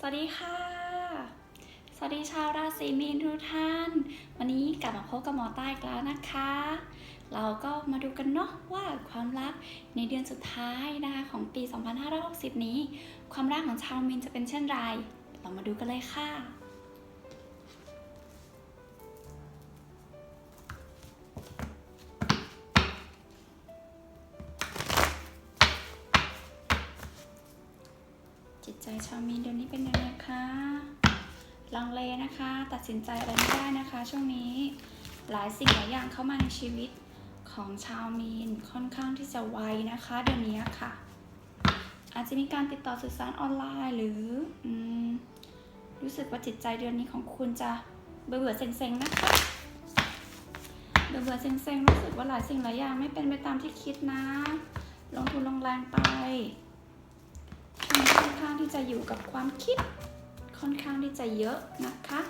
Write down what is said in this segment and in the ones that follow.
สวัสดีค่ะ สวัสดีชาวราศีมีนทุกท่าน วันนี้กลับมาพบกับหมอใต้อีกแล้วนะคะ เราก็มาดูกันเนาะว่าความรักในเดือนสุดท้ายนะคะของปี 2560 นี้ ความรักของชาวมีนจะเป็นเช่นไร เรามาดูกันเลยค่ะ นะคะ ตัดสินใจอะไรไม่ได้นะคะ ช่วงนี้หลายสิ่งหลายอย่างเข้ามาในชีวิตของชาวมีนค่อนข้างที่จะไวนะคะเดือนนี้ค่ะ อาจจะมีการติดต่อสื่อสารออนไลน์หรืออรู้สึกว่าจิตใจเดือนนี้ของคุณจะเบื่อเบื่อเซ็งๆนะคะเบื่อเบื่อเซ็งๆรู้สึกว่าหลายสิ่งหลายอย่างไม่เป็นไปตามที่คิดนะ ลงทุนลงแรงไปค่อนข้างที่จะอยู่กับความคิด ค่อนข้างที่จะเยอะนะคะ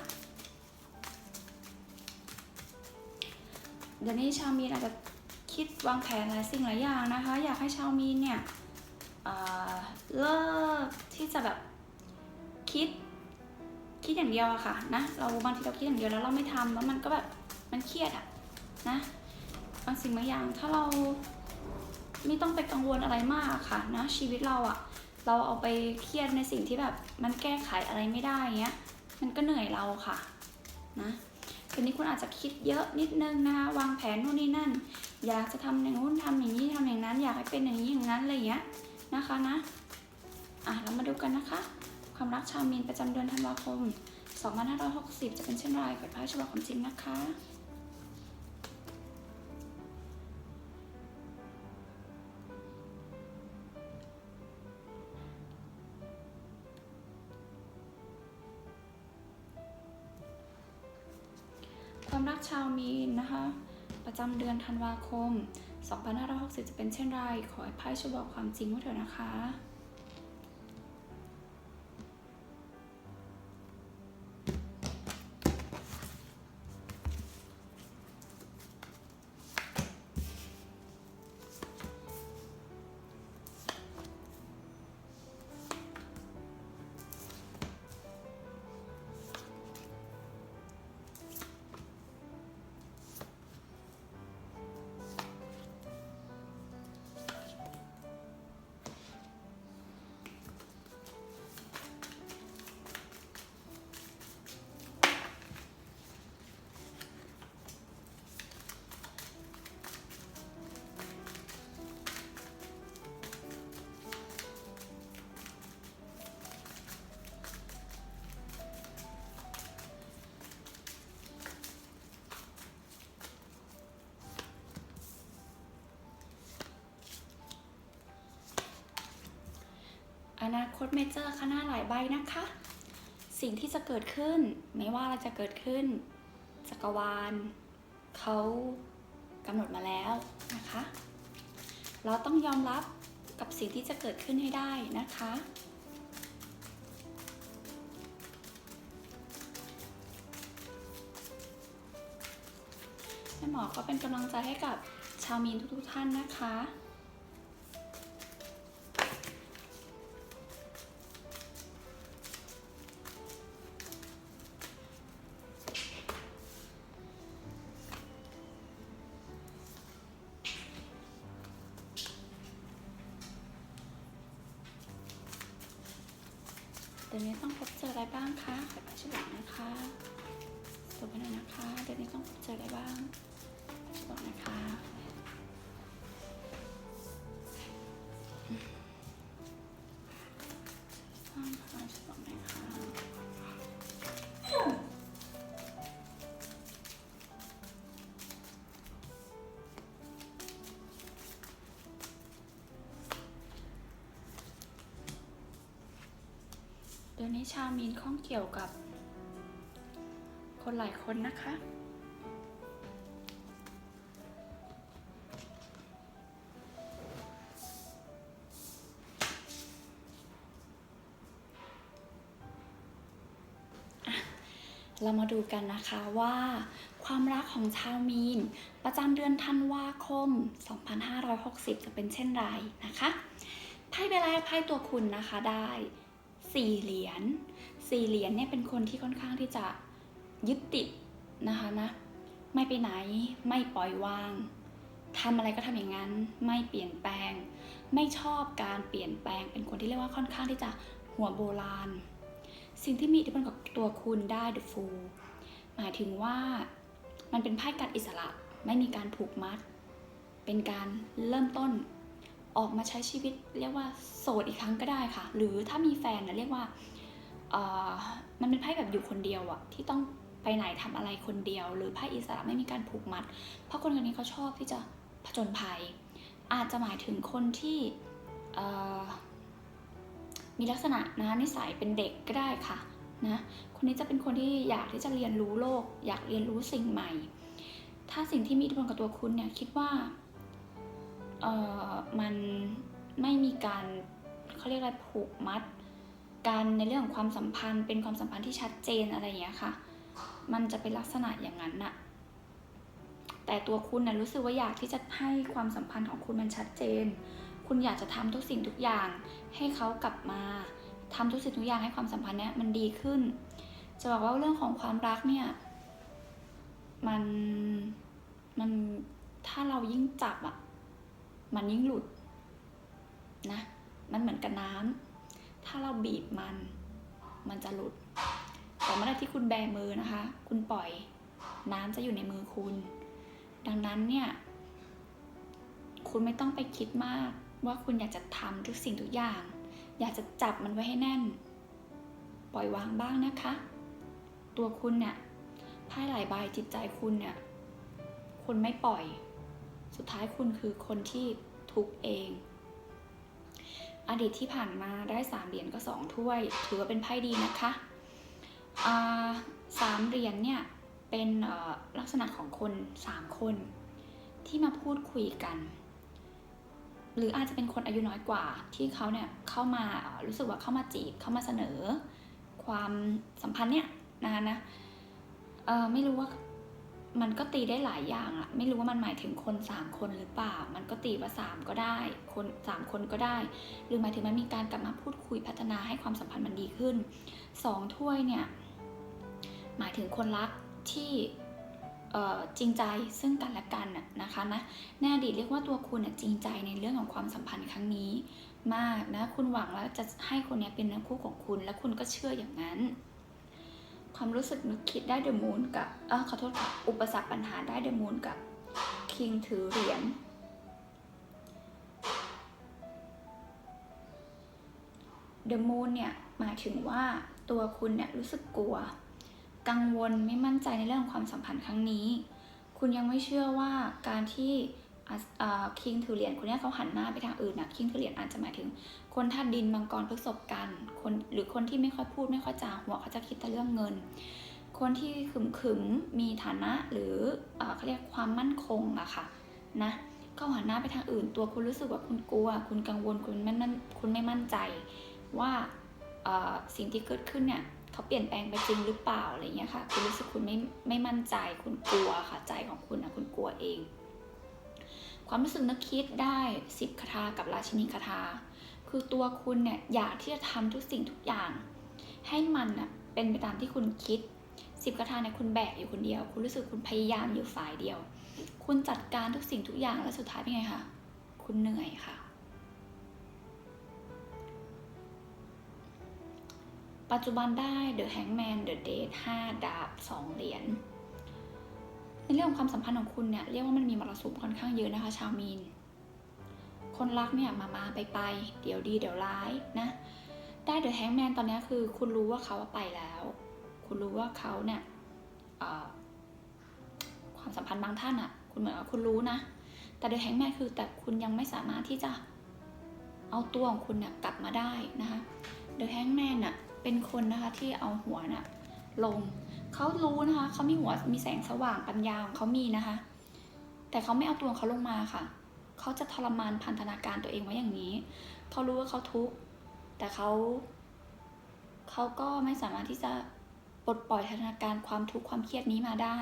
เดี๋ยวนี้ชาวมีนอาจจะคิดวางแผนหลายสิ่งหลายอย่างนะคะ อยากให้ชาวมีนเนี่ยเเลิกที่จะแบบคิดคิดอย่างเดียวอะค่ะนะเราบางทีเราคิดอย่างเดียวแล้วเราไม่ทำแล้วมันก็แบบมันเครียดอะนะบางสิ่งบางอย่างถ้าเราไม่ต้องไปกังวลอะไรมากค่ะนะชีวิตเราอะ เราเอาไปเครียดในสิ่งที่แบบมันแก้ไขอะไรไม่ได้เงี้ย มันก็เหนื่อยเราค่ะนะทีนี้คุณอาจจะคิดเยอะนิดนึงนะคะวางแผนนู่นนี่นั่น อยากจะทำอย่างนู้นทำอย่างนี้ทำอย่างนั้น อยากให้เป็นอย่างนี้อย่างนั้นอะไรเงี้ยนะคะนะอะเรามาดูกันนะคะ ความรักชาวมีนประจำเดือนธันวาคม 2560 จะเป็นเช่นไรกับพระฉบับความจริงนะคะ ความรักชาวมีนนะคะ ประจำเดือนธันวาคม 2560 จะเป็นเช่นไร ขอให้ไพ่ช่วยบอกความจริงว่าเถอะนะคะ นาคตเมเจอร์ข้างหน้าหลายใบนะคะ สิ่งที่จะเกิดขึ้น ไม่ว่าอะไรจะเกิดขึ้น จักรวาลเขากำหนดมาแล้วนะคะ เราต้องยอมรับกับสิ่งที่จะเกิดขึ้นให้ได้นะคะ แม่หมอก็เป็นกำลังใจให้กับชาวมีนทุกๆท่านนะคะ ดี๋ยวนี้ต้องพบเจออะไรบ้างคะขอช่วยบอกนะคะตัวไปหน่อยนะคะ เดี๋ยวนี้ต้องพบเจออะไรบ้างช่วยบอกนะคะ เดี๋ยวนี้ชาวมีนข้องเกี่ยวกับ คนหลายคนนะคะ เรามาดูกันนะคะว่าความรักของชาวมีน ประจำเดือนธันวาคม 2560 จะเป็นเช่นไรนะคะไพ่ใบแรกไพ่ตัวคุณนะคะได้ สี่เหรียญสี่เหรียญเนี่ยเป็นคนที่ค่อนข้างที่จะยึดติดนะคะนะไม่ไปไหนไม่ปล่อยวางทำอะไรก็ทำอย่างนั้นไม่เปลี่ยนแปลง ไม่ชอบการเปลี่ยนแปลง เป็นคนที่เรียกว่าค่อนข้างที่จะหัวโบราณ สิ่งที่มีอิทธิพลกับตัวคุณได้ The Fool หมายถึงว่ามันเป็นไพ่การอิสระไม่มีการผูกมัด เป็นการเริ่มต้น ออกมาใช้ชีวิตเรียกว่าโสดอีกครั้งก็ได้ค่ะ หรือถ้ามีแฟนนะเรียกว่ามันเป็นไพ่แบบอยู่คนเดียวอะที่ต้องไปไหนทำอะไรคนเดียว หรือไพ่อิสระไม่มีการผูกมัด เพราะคนคนนี้เขาชอบที่จะผจญภัย อาจจะหมายถึงคนที่มีลักษณะนะนิสัยเป็นเด็กก็ได้ค่ะนะคนนี้จะเป็นคนที่อยากที่จะเรียนรู้โลก อยากเรียนรู้สิ่งใหม่ ถ้าสิ่งที่มีอิทธิพลกับตัวคุณเนี่ยคิดว่า เอ่อมันไม่มีการเขาเรียกอะไรผูกมัดกันในเรื่องของความสัมพันธ์ เป็นความสัมพันธ์ที่ชัดเจนอะไรอย่างเงี้ยค่ะ มันจะเป็นลักษณะอย่างนั้นน่ะแต่ตัวคุณนะรู้สึกว่าอยากที่จะให้ความสัมพันธ์ของคุณมันชัดเจน คุณอยากจะทำทุกสิ่งทุกอย่าง ให้เขากลับมาทำทุกสิ่งทุกอย่างให้ความสัมพันธ์เนี้ยมันดีขึ้น จะบอกว่าเรื่องของความรักเนี่ยมันมันถ้าเรายิ่งจับอะ มันยิ่งหลุดนะ มันเหมือนกับน้ำถ้าเราบีบมัน มันจะหลุด แต่เมื่อไหรที่คุณแบมือนะคะ คุณปล่อยน้ำจะอยู่ในมือคุณ ดังนั้นเนี่ย คุณไม่ต้องไปคิดมากว่าคุณอยากจะทำทุกสิ่งทุกอย่าง อยากจะจับมันไว้ให้แน่น ปล่อยวางบ้างนะคะ ตัวคุณเนี่ยไพ่หลายใบจิตใจคุณเนี่ย คุณไม่ปล่อย สุดท้ายคุณคือคนที่ทุกเอง อดีตที่ผ่านมาได้สามเหรียญก็สองถ้วย ถือว่าเป็นไพ่ดีนะคะาสามเหรียญเนี่ยเป็นลักษณะของคนสามคน ที่มาพูดคุยกัน หรืออาจจะเป็นคนอายุน้อยกว่าที่เขาเนี่ยเข้ามารู้สึกว่าเข้ามาจีบเข้ามาเสนอ ความสัมพันธ์เนี่ยนะคะนะไม่รู้ว่า มันก็ตีได้หลายอย่างอะไม่รู้ว่ามันหมายถึงคนสามคนหรือเปล่า มันก็ตีว่าสามก็ได้ คนสามคนก็ได้ หรือหมายถึงมันมีการกลับมาพูดคุยพัฒนาให้ความสัมพันธ์มันดีขึ้นสองถ้วยเนี่ยหมายถึงคนรักที่จริงใจซึ่งกันและกันนะนะคะนะในอดีตเรียกว่าตัวคุณน่ะจริงใจในเรื่องของความสัมพันธ์ครั้งนี้ มากนะคุณหวังว่าจะให้คนนี้เป็นนื้อคู่ของคุณ และคุณก็เชื่ออย่างนั้น ความรู้สึกนึกคิดได้เดอะมูนกับเออขอโทษค่ะอุปสรรคปัญหาได้เดอะมูนกับคิงถือเหรียญเดอะมูนเนี่ยหมายถึงว่าตัวคุณเนี่ยรู้สึกกลัว กังวลไม่มั่นใจในเรื่องของความสัมพันธ์ครั้งนี้ คุณยังไม่เชื่อว่าการที่ คิงถือเหรียญคนนี้เขาหันหน้าไปทางอื่นนะคิงถือเหรียญอาจจะหมายถึง คนธาตุดินมังกรพฤษภกันคนหรือคนที่ไม่ค่อยพูดไม่ค่อยจาหัวเขาจะคิดแต่เรื่องเงิน คนที่ขึมขึมมีฐานะหรือเอเขาเรียกความมั่นคงอะค่ะนะก็หันหน้าไปทางอื่น ตัวคุณรู้สึกว่าคุณกลัว คุณกังวลคุณไม่มั่นคุณไม่มั่นใจ ว่าสิ่งที่เกิดขึ้นเนี่ยเขาเปลี่ยนแปลงไปจริงหรือเปล่าอะไรเงี้ยค่ะ คุณรู้สึกคุณไม่ไม่มั่นใจคุณกลัวค่ะใจของคุณนะคุณกลัวเอง ความรู้สึกนึกคิดได้สิบคาถากับราชินีคาถาคือตัวคุณเนี่ยอยากที่จะทำทุกสิ่งทุกอย่าง ให้มันน่ะเป็นไปตามที่คุณคิดสิบคาถาเนี่ยคุณแบกอยู่คนเดียว คุณรู้สึกคุณพยายามอยู่ฝ่ายเดียว คุณจัดการทุกสิ่งทุกอย่างแล้วสุดท้ายเป็นไงคะคุณเหนื่อยค่ะ ปัจจุบันได้ The Hangman The Date 5 ดาบ 2 เหรียญ ในเรื่องของความสัมพันธ์ของคุณเนี่ยเรียกว่ามันมีมรสุมค่อนข้างเยอะนะคะ ชาวมีน คนรักเนี่ยมามาไปไปเดี๋ยวดีเดี๋ยวร้ายนะ ได้เดอะแฮงแมนตอนนี้คือคุณรู้ว่าเขาไปแล้ว คุณรู้ว่าเขาเนี่ยความสัมพันธ์บางท่านอะคุณเหมือนว่าคุณรู้นะ แต่เดอะแฮงแมนคือแต่คุณยังไม่สามารถที่จะเอาตัวของคุณเนี่ยกลับมาได้นะคะ เดอะแฮงแมนอะเป็นคนนะคะที่เอาหัวน่ะลง เขารู้นะคะเขามีหัวมีแสงสว่างปัญญาของเขามีนะคะ แต่เขาไม่เอาตัวเขาลงมาค่ะเขาจะทรมานพันธนาการตัวเองไว้อย่างนี้เขารู้ว่าเขาทุกข์แต่เขาเขาก็ไม่สามารถที่จะปลดปล่อยพันธนาการความทุกข์ความเครียดนี้มาได้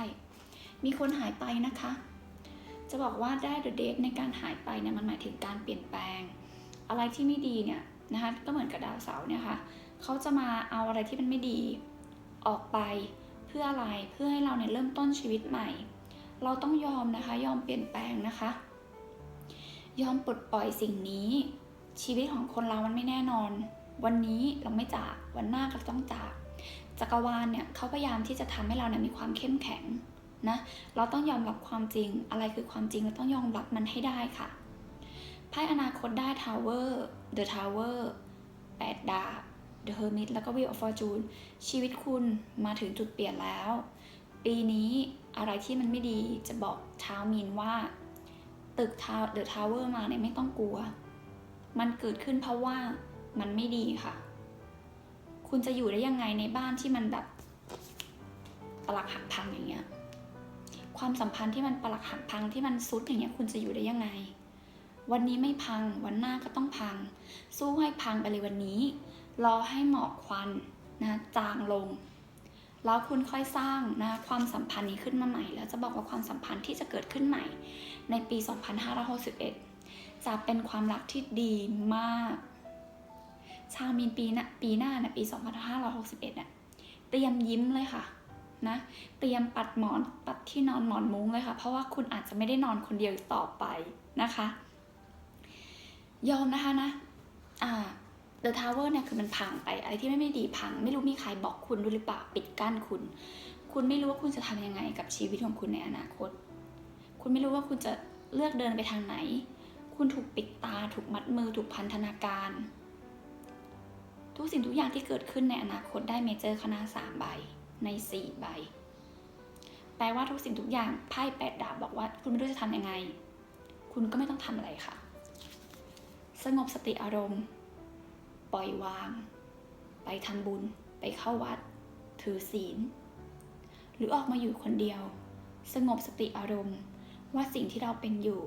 มีคนหายไปนะคะ จะบอกว่าได้ the date ในการหายไปเนี่ยมันหมายถึงการเปลี่ยนแปลง อะไรที่ไม่ดีเนี่ยนะคะก็เหมือนกับดาวเสาร์เนี่ยค่ะเขาจะมาเอาอะไรที่มันไม่ดีออกไป เพื่ออะไรเพื่อให้เราเนี่ยเริ่มต้นชีวิตใหม่ เราต้องยอมนะคะ ยอมเปลี่ยนแปลงนะคะ ยอมปลดปล่อยสิ่งนี้ ชีวิตของคนเรามันไม่แน่นอน วันนี้เราไม่จากวันหน้าก็ต้องจาก จักรวาลเนี่ยเขาพยายามที่จะทำให้เราเนี่ยมีความเข้มแข็งนะเราต้องยอมรับความจริงอะไรคือความจริงเราต้องยอมรับมันให้ได้ค่ะไพ่อนาคตได้ Tower The Tower 8ดาบ The Hermit แล้วก็ Wheel of Fortune ชีวิตคุณมาถึงจุดเปลี่ยนแล้ว ปีนี้อะไรที่มันไม่ดีจะบอกชาวมีนว่า ตึก Tow- The Tower มาเนี่ยไม่ต้องกลัว มันเกิดขึ้นเพราะว่ามันไม่ดีค่ะ คุณจะอยู่ได้ยังไงในบ้านที่มันแบบปลักหักพังอย่างเงี้ย ความสัมพันธ์ที่มันปลักหักพังที่มันซุดอย่างเงี้ยคุณจะอยู่ได้ยังไง วันนี้ไม่พังวันหน้าก็ต้องพัง สู้ให้พังไปเลยวันนี้ รอให้หมอกควันนะจางลง แล้วคุณค่อยสร้างนะความสัมพันธ์นี้ขึ้นมาใหม่ แล้วจะบอกว่าความสัมพันธ์ที่จะเกิดขึ้นใหม่ ในปี 2561 จะเป็นความรักที่ดีมาก ชาวมีนปีน้าปีหน้านะปี 2561เนี่ยเตรียมยิ้มเลยค่ะนะเตรียมปัดหมอนปัดที่นอนหมอนมุ้งเลยค่ะ เพราะว่าคุณอาจจะไม่ได้นอนคนเดียวต่อไปนะคะยอมนะคะนะ The Tower เนี่ยคือมันพังไป อะไรที่ไม่ไม่ดีพัง ไม่รู้มีใครบอกคุณด้วยหรือเปล่าปิดกั้นคุณ คุณไม่รู้ว่าคุณจะทำยังไงกับชีวิตของคุณในอนาคต คุณไม่รู้ว่าคุณจะเลือกเดินไปทางไหน คุณถูกปิดตา ถูกมัดมือ ถูกพันธนาการ ทุกสิ่งทุกอย่างที่เกิดขึ้นในอนาคตได้เมเจอร์คณะสามใบในสี่ใบ แปลว่าทุกสิ่งทุกอย่างไพ่แปดดาบบอกว่า คุณไม่รู้จะทำยังไง คุณก็ไม่ต้องทำอะไรค่ะ สงบสติอารมณ์ ล่อยวาง ไปทำบุญ ไปเข้าวัด ถือศีล หรือออกมาอยู่คนเดียว สงบสติอารมณ์ ว่าสิ่งที่เราเป็นอยู่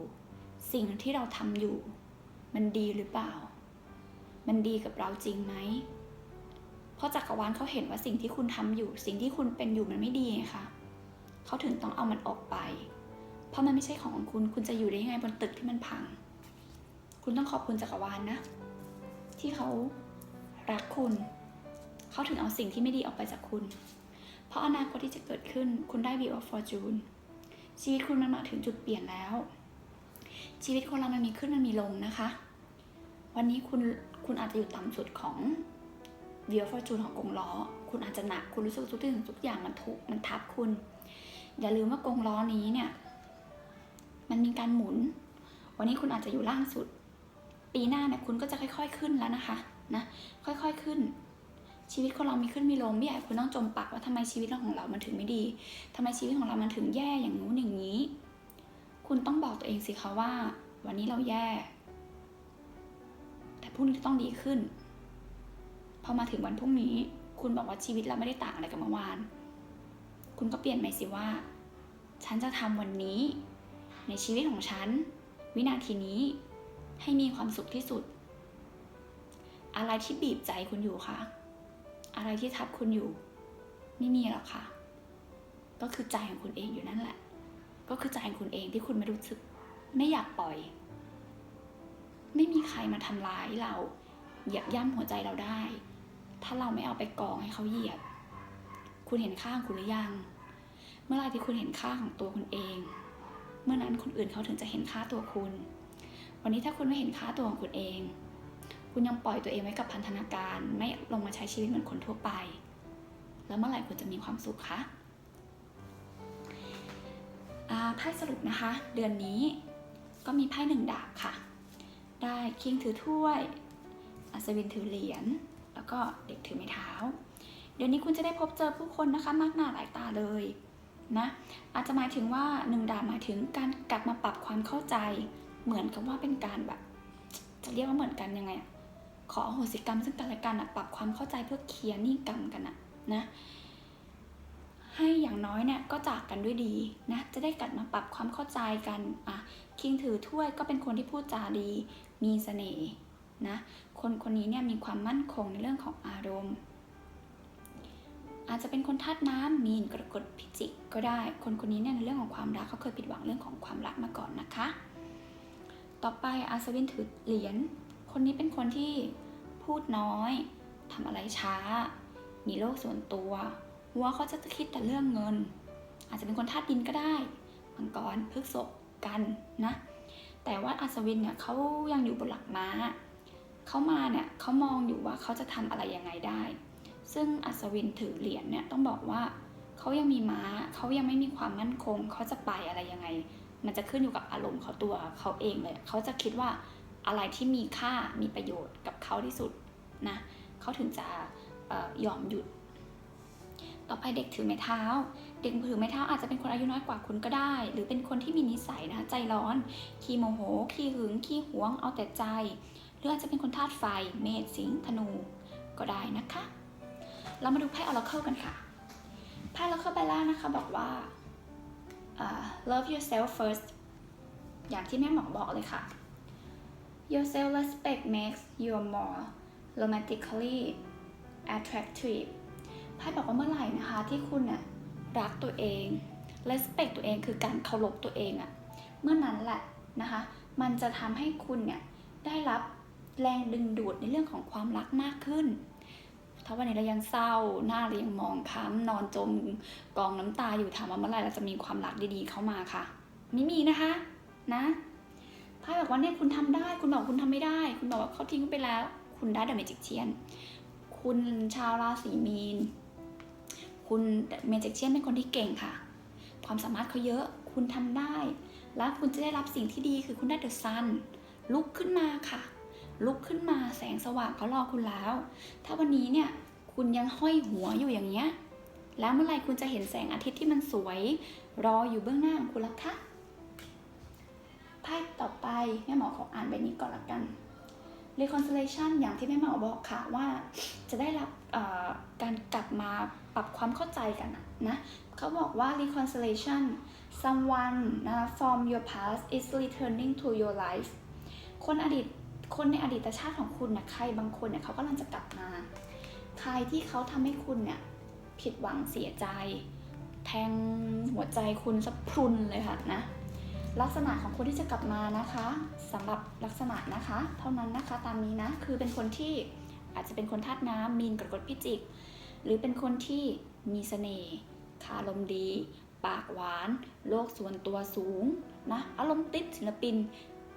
สิ่งที่เราทำอยู่ มันดีหรือเปล่า มันดีกับเราจริงไหมเพราะจักรวาลเขาเห็นว่าสิ่งที่คุณทำอยู่ สิ่งที่คุณเป็นอยู่มันไม่ดีไงคะเขาถึงต้องเอามันออกไป เพราะมันไม่ใช่ของคุณคุณจะอยู่ได้ยังไงบนตึกที่มันพัง คุณต้องขอบคุณจักรวาลนะที่เขา รักคุณ เขาถึงเอาสิ่งที่ไม่ดีออกไปจากคุณ เพราะอนาคตที่จะเกิดขึ้นคุณได้ Wheel of Fortune ชีวิตคุณมันมาถึงจุดเปลี่ยนแล้ว ชีวิตคนเรามันมีขึ้นมันมีลงนะคะ วันนี้คุณคุณอาจจะอยู่ต่ำสุดของ Wheel of Fortune ของกงล้อ คุณอาจจะหนักคุณรู้สึกทุกสิ่งทุกอย่างมันถูกมันทับคุณ อย่าลืมว่ากงล้อนี้เนี่ยมันมีการหมุน วันนี้คุณอาจจะอยู่ล่างสุด ปีหน้าเนี่ยคุณก็จะค่อย ๆ ขึ้นแล้วนะคะ นะค่อยๆขึ้น ชีวิตคนเรามีขึ้นมีลงไม่อยากคุณต้องจมปักว่าทำไมชีวิตเราของเรามันถึงไม่ดีทำไมชีวิตของเรามันถึงแย่อย่างนู้นอย่างนี้ คุณต้องบอกตัวเองสิคะว่า วันนี้เราแย่ แต่พรุ่งนี้ต้องดีขึ้น พอมาถึงวันพรุ่งนี้ คุณบอกว่าชีวิตเราไม่ได้ต่างอะไรกับเมื่อวาน คุณก็เปลี่ยนใหม่สิว่า ฉันจะทำวันนี้ ในชีวิตของฉัน วินาทีนี้ให้มีความสุขที่สุด อะไรที่บีบใจคุณอยู่คะอะไรที่ทับคุณอยู่ ไม่มีหรอกค่ะ ก็คือใจของคุณเองอยู่นั่นแหละ ก็คือใจของคุณเองที่คุณไม่รู้สึก ไม่อยากปล่อย ไม่มีใครมาทำร้ายเราเหยียบย่ำหัวใจเราได้ ถ้าเราไม่เอาไปกองให้เขาเหยียบ คุณเห็นค่าของคุณหรือยัง เมื่อไรที่คุณเห็นค่าของตัวคุณเอง เมื่อนั้นคนอื่นเขาถึงจะเห็นค่าตัวคุณ วันนี้ถ้าคุณไม่เห็นค่าตัวของคุณเอง คุณยังปล่อยตัวเองไว้กับพันธนาการ ไม่ลงมาใช้ชีวิตเหมือนคนทั่วไป แล้วเมื่อไหร่คุณจะมีความสุขคะไพ่สรุปนะคะ เดือนนี้ก็มีไพ่หนึ่งดาบค่ะ ได้คิงถือถ้วย อัศวินถือเหรียญ แล้วก็เด็กถือไม้เท้า เดี๋ยวนี้คุณจะได้พบเจอผู้คนนะคะ มากหน้าหลายตาเลยนะ อาจจะหมายถึงว่าหนึ่งดาบหมายถึงการกลับมาปรับความเข้าใจ เหมือนกับว่าเป็นการแบบ จะเรียกว่าเหมือนกันยังไงอะ ขออโหสิกรรมซึ่งกันและกันอะปรับความเข้าใจเพื่อเคลียร์หนี้กรรมกันอะนะให้อย่างน้อยเนี่ยก็จากกันด้วยดีนะจะได้กลับมาปรับความเข้าใจกันอะคิงถือถ้วยก็เป็นคนที่พูดจาดีมีเสน่ห์นะคนคนนี้เนี่ยมีความมั่นคงในเรื่องของอารมณ์ อาจจะเป็นคนธาตุน้ำมีนกรกฎพิจิกก็ได้ คนคนนี้เนี่ยในเรื่องของความรักเขาเคยผิดหวังเรื่องของความรักมาก่อนนะคะ ต่อไปอาสวินถือเหรียญ คนนี้เป็นคนที่พูดน้อยทำอะไรช้า มีโลกส่วนตัว หัวเขาจะคิดแต่เรื่องเงิน อาจจะเป็นคนธาตุดินก็ได้มังกรพฤกษกกันนะ แต่ว่าอัศวินเนี่ยเขายังอยู่บนหลักม้าเขามาเนี่ยเขามองอยู่ว่าเขาจะทำอะไรยังไงได้ ซึ่งอัศวินถือเหรียญเนี่ยต้องบอกว่าเขายังมีม้าเขายังไม่มีความมั่นคงเขาจะไปอะไรยังไง มันจะขึ้นอยู่กับอารมณ์เขาตัวเขาเองเลยเขาจะคิดว่า อะไรที่มีค่ามีประโยชน์กับเขาที่สุดนะเขาถึงจะออยอมหยุด ต่อไปเด็กถือไม้เท้า เด็กถือไม้เท้าอาจจะเป็นคนอายุน้อยกว่าคุณก็ได้ หรือเป็นคนที่มีนิสัยนะคะใจร้อนขี้โมโหขี้หึงขี้หวง เอาแต่ใจ หรืออาจจะเป็นคนธาตุไฟ เมษสิงธนูก็ได้นะคะ เรามาดูไพ่ออร์เคิลกันค่ะไพ่ออร์เคิลใบแรกนะคะบอกว่าอ่า love yourself first อย่างที่แม่หมอบอกเลยค่ะ your self respect makes you more romantically attractive ไพ่บอกว่าเมื่อไหร่นะคะที่คุณน่ะรักตัวเอง respect ตัวเองคือการเคารพตัวเองอะเมื่อนั้นแหละนะคะ มันจะทำให้คุณเนี่ยได้รับแรงดึงดูดในเรื่องของความรักมากขึ้น ถ้าวันนี้เรายังเศร้า หน้าเรายังมองค้ำนอนจมกองน้ำตาอยู่ถามว่าเมื่อไหร่เราจะมีความรักดีๆเข้ามาค่ะ ไม่มีนะคะ นะ ไพ่บอกว่าเนี่ยคุณทำได้ คุณบอกคุณทำไม่ได้ คุณบอกว่าเขาทิ้งคุณไปแล้ว คุณได้เดอะเมจิกเชียนคุณชาวราศีมีน คุณเมจิกเชียนเป็นคนที่เก่งค่ะ ความสามารถเขาเยอะ คุณทำได้ แล้วคุณจะได้รับสิ่งที่ดีคือคุณได้เดอะซันลุกขึ้นมาค่ะ ลุกขึ้นมาแสงสว่างเขารอคุณแล้ว ถ้าวันนี้เนี่ยคุณยังห้อยหัวอยู่อย่างเงี้ยแล้วเมื่อไหร่คุณจะเห็นแสงอาทิตย์ที่มันสวย รออยู่เบื้องหน้าของคุณล่ะคะ ไพ่ต่อไปแม่หมอขออ่านใบนี้ก่อนละกัน reconciliation อย่างที่แม่หมอบอกค่ะว่าจะได้รับการกลับมาปรับความเข้าใจกันนะเขาบอกว่า reconciliation someone นะ from your past is returning to your life คนอดีตคนในอดีตชาติของคุณนี่ยใครบางคนเนี่ยเขากำลังจะกลับมา ใครที่เขาทำให้คุณเนี่ยผิดหวังเสียใจ แทงหัวใจคุณสะพรุนเลยค่ะนะ ลักษณะของคนที่จะกลับมานะคะสำหรับลักษณะนะคะ เท่านั้นนะคะตามนี้นะคือเป็นคนที่อาจจะเป็นคนธาตุน้ำมีนกรกฎพิจิก หรือเป็นคนที่มีเสน่ห์คารมดี ปากหวาน โลกส่วนตัวสูงนะอารมณ์ติดศิลปิน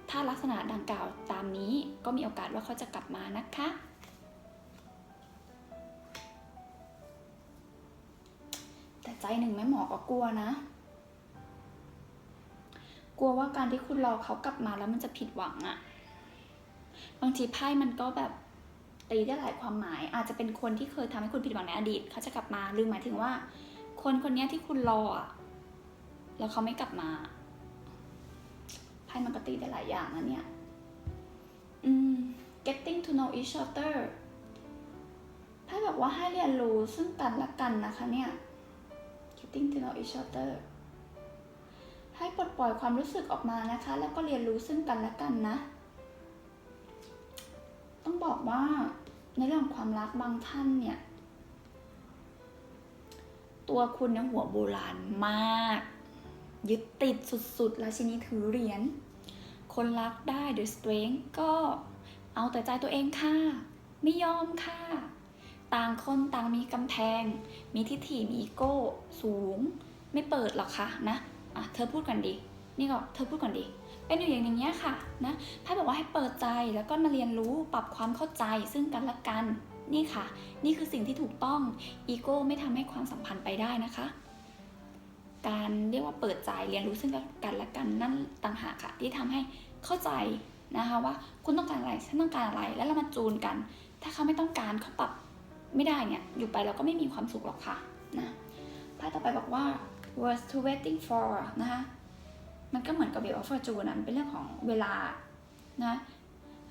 ถ้าลักษณะดังกล่าวตามนี้ก็มีโอกาสว่าเขาจะกลับมานะคะแต่ใจหนึ่งแม่หมอก็กลัวนะ กลัวว่าการที่คุณรอเขากลับมาแล้วมันจะผิดหวังอะบางทีไพ่มันก็แบบตีได้หลายความหมาย อาจจะเป็นคนที่เคยทำให้คุณผิดหวังในอดีตเขาจะกลับมาหรือหมายถึงว่า คนคนนี้ที่คุณรออะแล้วเขาไม่กลับมาไพ่มันก็ตีได้หลายอย่างนะเนี่ยอืม getting to know each other ไพ่บอกว่าให้เรียนรู้ซึ่งกันและกันนะคะเนี่ย getting to know each other ให้ปลดปล่อยความรู้สึกออกมานะคะ แล้วก็เรียนรู้ซึ่งกันและกันนะ ต้องบอกว่าในเรื่องความรักบางท่านเนี่ย ตัวคุณเนี่ยหัวโบราณมาก ยึดติดสุดๆราชินีถือเหรียญคนรักได้ the strength ก็เอาแต่ใจตัวเองค่ะ ไม่ยอมค่ะ ต่างคนต่างมีกำแพง มีทิฐิมีอีโก้ สูง ไม่เปิดหรอกค่ะนะ อะเธอพูดก่อนดินี่ก็เธอพูดก่อนดิเป็นอยู่อย่างนี้ยค่ะนะไพ่บอกว่าให้เปิดใจแล้วก็มาเรียนรู้ปรับความเข้าใจซึ่งกันและกัน นี่ค่ะ นี่คือสิ่งที่ถูกต้อง อีโก้ไม่ทำให้ความสัมพันธ์ไปได้นะคะ การเรียกว่าเปิดใจเรียนรู้ซึ่งกันและกันนั่นต่างหากค่ะ ที่ทำให้เข้าใจนะคะว่าคุณต้องการอะไรฉันต้องการอะไรแล้วเรามาจูนกัน ถ้าเขาไม่ต้องการเขาปรับไม่ได้เนี่ยอยู่ไปเราก็ไม่มีความสุขหรอกค่ะนะไพ่ต่อไปบอกว่า words to waiting for นะคะมันก็เหมือนกับ wheel of fortune นะมันเป็นเรื่องของเวลานะ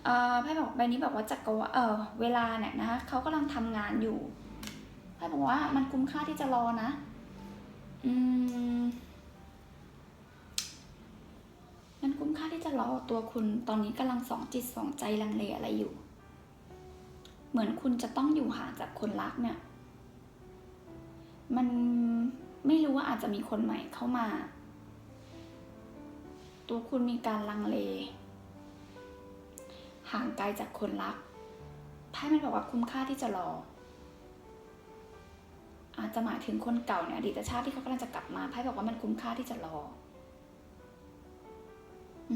เอ่อไพ่บอกใบนี้บอกว่าจักรวาเออเวลาเนี่ยนะคะเขากำลังทำงานอยู่ไพ่บอกว่ามันคุ้มค่าที่จะรอนะ อืม มันคุ้มค่าที่จะรอตัวคุณตอนนี้กำลังสองจิตสองใจลังเลอะไรอยู่ เหมือนคุณจะต้องอยู่ห่างจากคนรักเนี่ย มัน ไม่รู้ว่าอาจจะมีคนใหม่เข้ามา ตัวคุณมีการลังเล ห่างไกลจากคนรักไพ่ไพ่มันบอกว่าคุ้มค่าที่จะรอ อาจจะหมายถึงคนเก่าเนี่ยอดีตชาติที่เขากำลังจะกลับมาไพ่บอกว่ามันคุ้มค่าที่จะรออ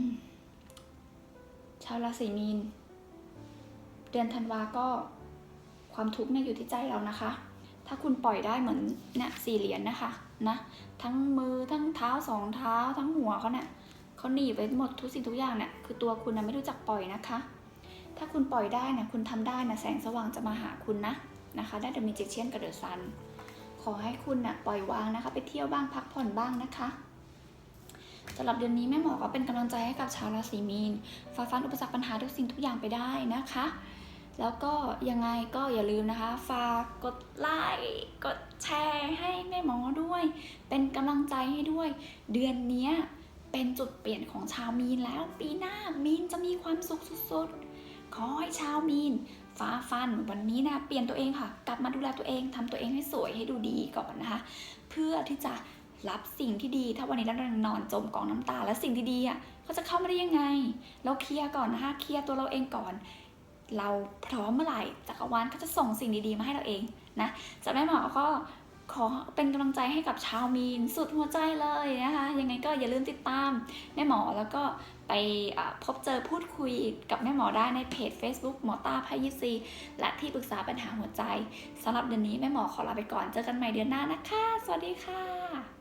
ชาวราศีมีน เดือนธันวาก็ความทุกข์เนี่ยอยู่ที่ใจเรานะคะ ถ้าคุณปล่อยได้เหมือนเนี่ยสี่เหรียญนะคะนะทั้งมือทั้งเท้าสองเท้าทั้งหัวเขาเนี่ยเขาหนีไปหมดทุกสิ่งทุกอย่างเนี่ยคือตัวคุณนะไม่รู้จักปล่อยนะคะ ถ้าคุณปล่อยได้นะคุณทำได้นะแสงสว่างจะมาหาคุณนะนะคะได้แต่มีเจเชียนกับเดอะซันขอให้คุณนะปล่อยวางนะคะ ไปเที่ยวบ้างพักผ่อนบ้างนะคะสำหรับเดือนนี้แม่หมอก็เป็นกำลังใจให้กับชาวราศีมีนฝ่าฟันอุปสรรคปัญหาทุกสิ่งทุกอย่างไปได้นะคะ แล้วก็ยังไงก็อย่าลืมนะคะ ฝากกดไลค์กดแชร์ให้แม่หมอด้วย เป็นกำลังใจให้ด้วย เดือนนี้เป็นจุดเปลี่ยนของชาวมีนแล้วปีหน้ามีนจะมีความสุขสุดๆ ขอให้ชาวมีนฟ้าฟันวันนี้นะเปลี่ยนตัวเองค่ะ กลับมาดูแลตัวเองทำตัวเองให้สวยให้ดูดีก่อนนะคะ เพื่อที่จะรับสิ่งที่ดี ถ้าวันนี้เรานอนจมกองน้ำตา แล้วสิ่งที่ดีอะเขาจะเข้ามาได้ยังไง เราเคลียร์ก่อนนะคะเคลียร์ตัวเราเองก่อน เราพร้อมเมื่อไหร่จักรวาลก็จะส่งสิ่งดีๆมาให้เราเองนะจากแม่หมอก็ขอเป็นกำลังใจให้กับชาวมีนสุดหัวใจเลยนะคะยังไงก็อย่าลืมติดตามแม่หมอแล้วก็ไปพบเจอพูดคุยกับแม่หมอได้ในเพจ Facebook หมอตาพายิซีและที่ปรึกษาปัญหาหัวใจสำหรับเดือนนี้แม่หมอขอลาไปก่อนเจอกันใหม่เดือนหน้านะคะ สวัสดีค่ะ